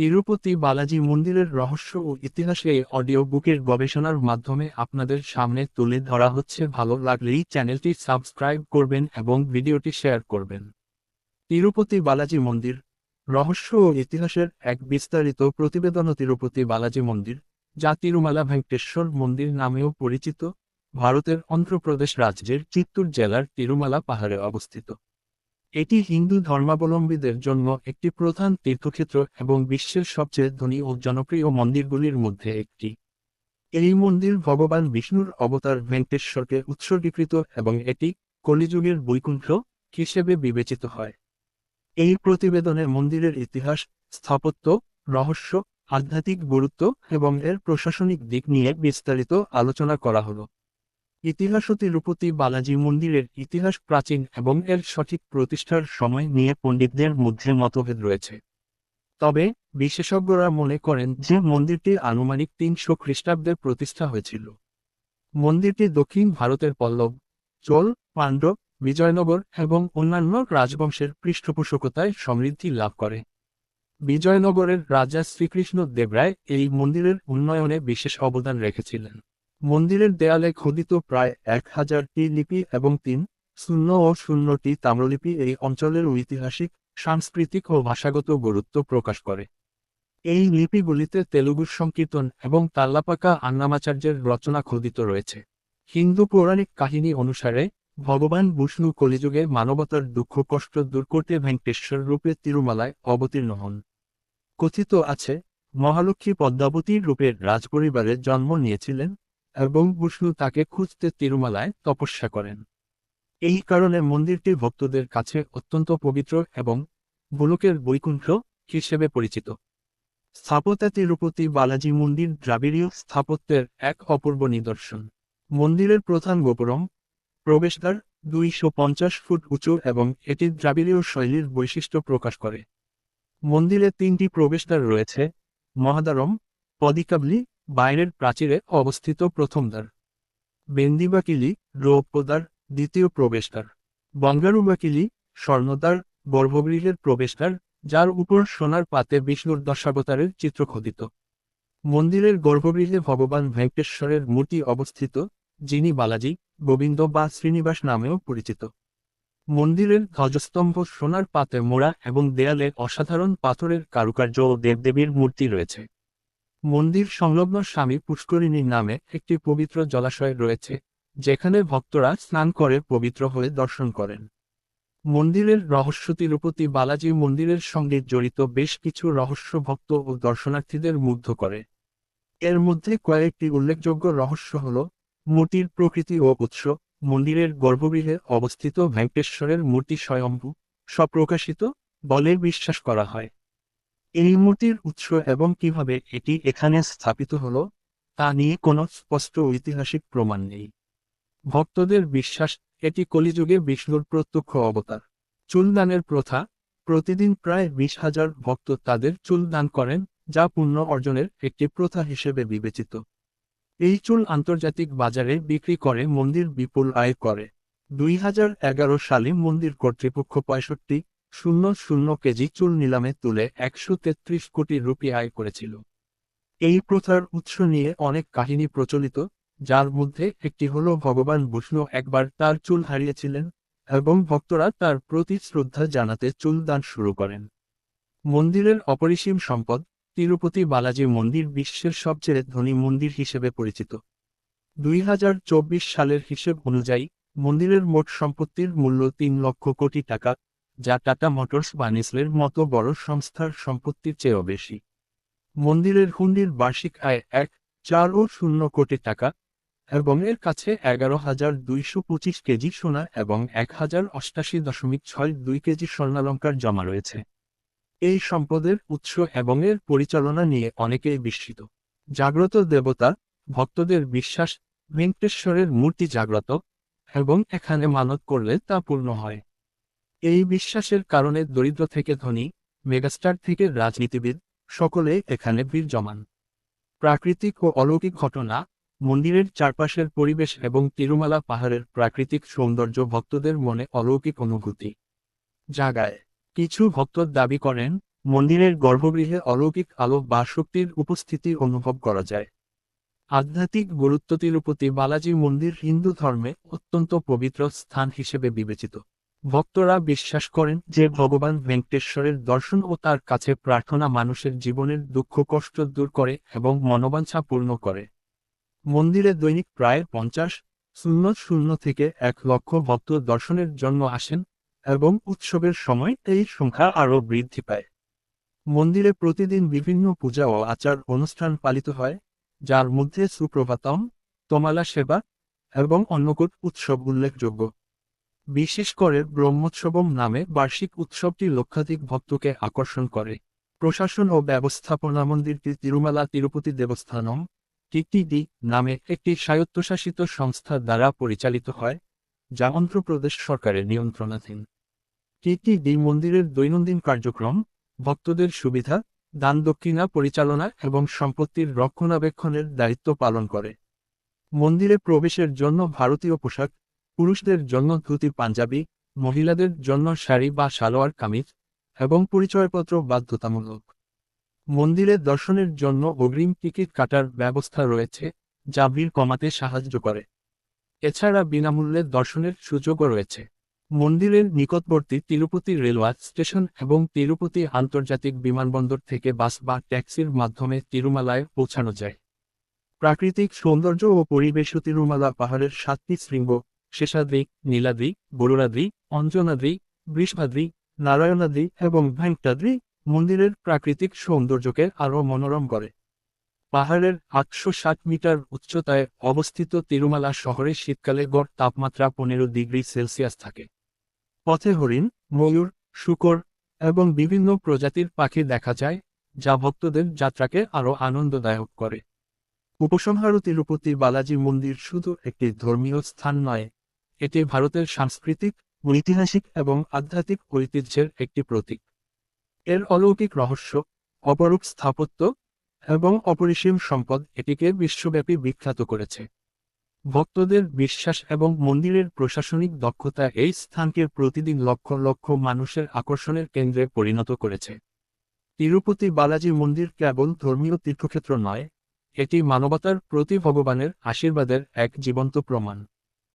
তিরুপতি বালাজি মন্দিরের রহস্য ও ইতিহাসে এই অডিও বুকের গবেষণার মাধ্যমে আপনাদের সামনে তুলে ধরা হচ্ছে। ভালো লাগলেই চ্যানেলটি সাবস্ক্রাইব করবেন এবং ভিডিওটি শেয়ার করবেন। তিরুপতি বালাজি মন্দির, রহস্য ও ইতিহাসের এক বিস্তারিত প্রতিবেদন তিরুপতি বালাজি মন্দির, যা তিরুমালা ভেঙ্কটেশ্বর মন্দির নামেও পরিচিত, ভারতের অন্ধ্রপ্রদেশ রাজ্যের চিত্তুর জেলার তিরুমালা পাহাড়ে অবস্থিত। এটি হিন্দু ধর্মাবলম্বীদের জন্য একটি প্রধান তীর্থক্ষেত্র এবং বিশ্বের সবচেয়ে ধনী ও জনপ্রিয় মন্দিরগুলির মধ্যে একটি। এই মন্দির ভগবান বিষ্ণুর অবতার ভেঙ্কটেশ্বরকে উৎসর্গীকৃত এবং এটি কলিযুগের বৈকুণ্ঠ হিসেবে বিবেচিত হয়। এই প্রতিবেদনে মন্দিরের ইতিহাস, স্থাপত্য, রহস্য, আধ্যাত্মিক গুরুত্ব এবং এর প্রশাসনিক দিক নিয়ে বিস্তারিত আলোচনা করা হলো। ইতিহাস তিরুপতি বালাজি মন্দিরের ইতিহাস প্রাচীন এবং এর সঠিক প্রতিষ্ঠার সময় নিয়ে পণ্ডিতদের মধ্যে মতভেদ রয়েছে। তবে, বিশেষজ্ঞরা মনে করেন যে মন্দিরটি আনুমানিক তিনশো খ্রিস্টাব্দে প্রতিষ্ঠা হয়েছিল। মন্দিরটি দক্ষিণ ভারতের পল্লব, চোল, পাণ্ডব, বিজয়নগর এবং অন্যান্য রাজবংশের পৃষ্ঠপোষকতায় সমৃদ্ধি লাভ করে। বিজয়নগরের রাজা শ্রীকৃষ্ণ দেবরায় এই মন্দিরের উন্নয়নে বিশেষ অবদান রেখেছিলেন। মন্দিরের দেয়ালে খোদিত প্রায় এক হাজারটি লিপি এবং তিন শূন্য ও শূন্যটি তাম্রলিপি এই অঞ্চলের ঐতিহাসিক, সাংস্কৃতিক ও ভাষাগত গুরুত্ব প্রকাশ করে। এই লিপিগুলিতে তেলুগু সংকীর্তন এবং তাল্লাপাকা আন্নামাচার্যের রচনা খোদিত রয়েছে। হিন্দু পৌরাণিক কাহিনী অনুসারে, ভগবান বিষ্ণু কলিযুগে মানবতার দুঃখ কষ্ট দূর করতে ভেঙ্কটেশ্বর রূপে তিরুমালায় অবতীর্ণ হন। কথিত আছে, মহালক্ষ্মী পদ্মাবতীর রূপে রাজপরিবারে জন্ম নিয়েছিলেন এবং বিষ্ণু তাকে খুঁজতে তিরুমালায় তপস্যা করেন। এই কারণে মন্দিরটি ভক্তদের কাছে অত্যন্ত পবিত্র এবং গোলকের বৈকুণ্ঠ হিসেবে পরিচিত। স্থাপত্যা তিরুপতি বালাজি মন্দির দ্রাবিড়ীয় স্থাপত্যের এক অপূর্ব নিদর্শন। মন্দিরের প্রধান গোপুরম, প্রবেশদ্বার দুইশো পঞ্চাশ ফুট উঁচু এবং এটি দ্রাবিড়ীয় শৈলীর বৈশিষ্ট্য প্রকাশ করে। মন্দিরে তিনটি প্রবেশদ্বার রয়েছে, মহাদারম, পদিকাবলি বাইরের প্রাচীরে অবস্থিত প্রথম দ্বার। বেন্দিবাকিলি রৌপ্যদ্বার, দ্বিতীয় প্রবেশদ্বার। বঙ্গারুবাকিলি স্বর্ণদ্বার গর্ভগৃহের প্রবেশদ্বার, যার উপর সোনার পাতে বিষ্ণুর দশাবতারের চিত্র খোদিত। মন্দিরের গর্ভগৃহে ভগবান ভেঙ্কটেশ্বরের মূর্তি অবস্থিত, যিনি বালাজি, গোবিন্দ বা শ্রীনিবাস নামেও পরিচিত। মন্দিরের ধ্বজস্তম্ভ সোনার পাতে মোড়া এবং দেয়ালে অসাধারণ পাথরের কারুকার্য ও দেবদেবীর মূর্তি রয়েছে। মন্দির সংলগ্ন স্বামী পুষ্করিণীর নামে একটি পবিত্র জলাশয় রয়েছে, যেখানে ভক্তরা স্নান করে পবিত্র হয়ে দর্শন করেন। মন্দিরের রহস্য তিরুপতি বালাজি মন্দিরের সঙ্গে জড়িত বেশ কিছু রহস্য ভক্ত ও দর্শনার্থীদের মুগ্ধ করে। এর মধ্যে কয়েকটি উল্লেখযোগ্য রহস্য হল, মূর্তির প্রকৃতি ও উৎস, মন্দিরের গর্ভগৃহে অবস্থিত ভেঙ্কটেশ্বরের মূর্তি স্বয়ম্ভু, স্বপ্রকাশিত, বলে বিশ্বাস করা হয়। এই মূর্তির উৎস এবং কীভাবে এটি এখানে স্থাপিত হল, তা নিয়ে কোনো স্পষ্ট ঐতিহাসিক প্রমাণ নেই। ভক্তদের বিশ্বাস, এটি কলিযুগে বিষ্ণুর প্রত্যক্ষ অবতার। চুলদানের প্রথা, প্রতিদিন প্রায় বিশ হাজার ভক্ত তাদের চুল দান করেন, যা পুণ্য অর্জনের একটি প্রথা হিসেবে বিবেচিত। এই চুল আন্তর্জাতিক বাজারে বিক্রি করে মন্দির বিপুল আয় করে। দুই হাজার এগারো সালে মন্দির কর্তৃপক্ষ পঁয়ষট্টি শূন্য শূন্য কেজি চুল নিলামে তুলে একশো তেত্রিশ কোটি রুপি আয় করেছিল। এই প্রথার উৎস নিয়ে অনেক কাহিনী প্রচলিত, যার মধ্যে একটি হল ভগবান বিষ্ণু একবার তার চুল হারিয়েছিলেন এবং ভক্তরা তার প্রতি শ্রদ্ধা জানাতে চুল দান শুরু করেন। মন্দিরের অপরিসীম সম্পদ, তিরুপতি বালাজি মন্দির বিশ্বের সবচেয়ে ধনী মন্দির হিসেবে পরিচিত। দুই হাজার চব্বিশ সালের হিসেব অনুযায়ী, মন্দিরের মোট সম্পত্তির মূল্য তিন লক্ষ কোটি টাকা যা টাটা মোটরস বা নেসলের মতো বড় সংস্থার সম্পত্তির চেয়েও বেশি। মন্দিরের হুন্ডির বার্ষিক আয় এক, চার ও শূন্য কোটি টাকা এবং এর কাছে এগারো হাজার দুইশো পঁচিশ কেজি সোনা এবং এক হাজার অষ্টাশি দশমিক ছয় দুই কেজি স্বর্ণালঙ্কার জমা রয়েছে। এই সম্পদের উৎস এবং এর পরিচালনা নিয়ে অনেকেই বিস্মিত। জাগ্রত দেবতা, ভক্তদের বিশ্বাস, ভেঙ্কটেশ্বরের মূর্তি জাগ্রত এবং এখানে মানত করলে তা পূর্ণ হয়। এই বিশ্বাসের কারণে দরিদ্র থেকে ধনী, মেগাস্টার থেকে রাজনীতিবিদ, সকলে এখানে ভিড় জমান প্রাকৃতিক ও অলৌকিক ঘটনা, মন্দিরের চারপাশের পরিবেশ এবং তিরুমালা পাহাড়ের প্রাকৃতিক সৌন্দর্য ভক্তদের মনে অলৌকিক অনুভূতি। জাগায় কিছু ভক্ত দাবি করেন, মন্দিরের গর্ভগৃহে অলৌকিক আলো বা শক্তির উপস্থিতি অনুভব করা যায়। আধ্যাত্মিক গুরুত্ব তিরুপতি বালাজি মন্দির হিন্দু ধর্মে অত্যন্ত পবিত্র স্থান হিসেবে বিবেচিত। ভক্তরা বিশ্বাস করেন যে ভগবান ভেঙ্কটেশ্বরের দর্শন ও তার কাছে প্রার্থনা মানুষের জীবনের দুঃখ কষ্ট দূর করে এবং মনোবাঞ্ছা পূর্ণ করে। মন্দিরে দৈনিক প্রায় পঞ্চাশ, শূন্য শূন্য থেকে এক লক্ষ ভক্ত দর্শনের জন্য আসেন এবং উৎসবের সময় এই সংখ্যা আরও বৃদ্ধি পায়। মন্দিরে প্রতিদিন বিভিন্ন পূজা ও আচার অনুষ্ঠান পালিত হয়, যার মধ্যে সুপ্রভাতম, তমালা সেবা এবং অন্নকূট উৎসব উল্লেখযোগ্য। বিশেষ করে ব্রহ্মোৎসবম নামে বার্ষিক উৎসবটি লক্ষাধিক ভক্তকে আকর্ষণ করে। প্রশাসন ও ব্যবস্থাপনা মন্দিরটি তিরুমালা তিরুপতি দেবস্থানম টিটিডি নামে একটি স্বায়ত্তশাসিত সংস্থা দ্বারা পরিচালিত হয়, যা অন্ধ্রপ্রদেশ সরকারের নিয়ন্ত্রণাধীন। টিটিডি মন্দিরের দৈনন্দিন কার্যক্রম, ভক্তদের সুবিধা, দান দক্ষিণা পরিচালনা এবং সম্পত্তির রক্ষণাবেক্ষণের দায়িত্ব পালন করে। মন্দিরে প্রবেশের জন্য ভারতীয় পোশাক পুরুষদের জন্য ধুতি, পাঞ্জাবি, মহিলাদের জন্য শাড়ি বা সালোয়ার কামিজ এবং পরিচয়পত্র বাধ্যতামূলক। মন্দিরে দর্শনের জন্য অগ্রিম টিকিট কাটার ব্যবস্থা রয়েছে, যা ভিড় কমাতে সাহায্য করে। এছাড়া বিনামূল্যে দর্শনের সুযোগও রয়েছে। মন্দিরের নিকটবর্তী তিরুপতি রেলওয়ে স্টেশন এবং তিরুপতি আন্তর্জাতিক বিমানবন্দর থেকে বাস বা ট্যাক্সির মাধ্যমে তিরুমালায় পৌঁছানো যায়। প্রাকৃতিক সৌন্দর্য ও পরিবেশ তিরুমালা পাহাড়ের সাতটি শৃঙ্গ শেষাদ্রি, নীলাদ্রি, বরুণাদ্রি, অঞ্জনাদ্রি, বৃষভাদ্রি, নারায়ণাদ্রি এবং ভেঙ্কটাদ্রি মন্দিরের প্রাকৃতিক সৌন্দর্যকে আরও মনোরম করে। পাহাড়ের আটশো ষাট মিটার উচ্চতায় অবস্থিত তিরুমালা শহরে শীতকালে গড় তাপমাত্রা পনেরো ডিগ্রি সেলসিয়াস থাকে। পথে হরিণ, ময়ূর, শুকর এবং বিভিন্ন প্রজাতির পাখি দেখা যায়, যা ভক্তদের যাত্রাকে আরও আনন্দদায়ক করে। উপসংহার তিরুপতি বালাজি মন্দির শুধু একটি ধর্মীয় স্থান নয় এটি ভারতের সাংস্কৃতিক, ঐতিহাসিক এবং আধ্যাত্মিক ঐতিহ্যের একটি প্রতীক। এর অলৌকিক রহস্য, অপরূপ স্থাপত্য এবং অপরিসীম সম্পদ এটিকে বিশ্বব্যাপী বিখ্যাত করেছে। ভক্তদের বিশ্বাস এবং মন্দিরের প্রশাসনিক দক্ষতা এই স্থানকে প্রতিদিন লক্ষ লক্ষ মানুষের আকর্ষণের কেন্দ্রে পরিণত করেছে। তিরুপতি বালাজি মন্দির কেবল ধর্মীয় তীর্থক্ষেত্র নয়, এটি মানবতার প্রতি ভগবানের আশীর্বাদের এক জীবন্ত প্রমাণ।